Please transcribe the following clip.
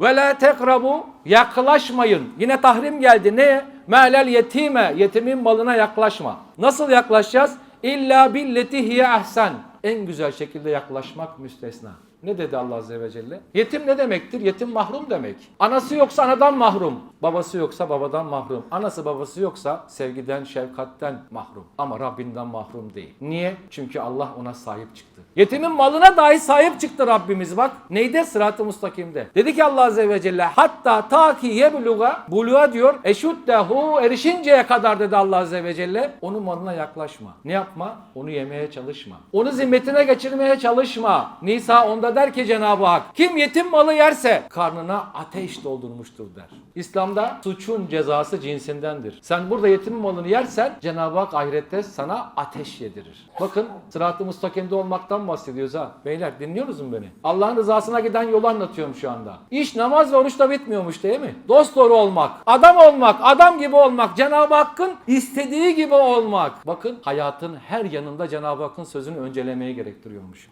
Ve la tekrabu yaklaşmayın. Yine tahrim geldi. Ne? Melel yetime. Yetimin malına yaklaşma. Nasıl yaklaşacağız? İlla billeti hiye ahsen. En güzel şekilde yaklaşmak müstesna. Ne dedi Allah Azze ve Celle? Yetim ne demektir? Yetim mahrum demek. Anası yoksa anadan mahrum. Babası yoksa babadan mahrum. Anası babası yoksa sevgiden, şefkatten mahrum. Ama Rabbinden mahrum değil. Niye? Çünkü Allah ona sahip çıktı. Yetimin malına dahi sahip çıktı Rabbimiz bak. Neyde? Sırat-ı mustakimde. Dedi ki Allah Azze ve Celle hatta ta ki yebluğa buluğa diyor eşuddehu erişinceye kadar dedi Allah Azze ve Celle onun malına yaklaşma. Ne yapma? Onu yemeye çalışma. Onu zimmetine geçirmeye çalışma. Nisa onda der ki Cenab-ı Hak kim yetim malı yerse karnına ateş doldurmuştur der. İslam'da suçun cezası cinsindendir. Sen burada yetim malını yersen Cenab-ı Hak ahirette sana ateş yedirir. Bakın sırat-ı mustakimde olmaktan bahsediyoruz ha. Beyler dinliyoruz mu beni? Allah'ın rızasına giden yolu anlatıyorum şu anda. İş namaz ve oruçla bitmiyormuş değil mi? Dost doğru olmak, adam olmak, adam gibi olmak, Cenab-ı Hakk'ın istediği gibi olmak. Bakın hayatın her yanında Cenab-ı Hakk'ın sözünü öncelemeyi gerektiriyormuş.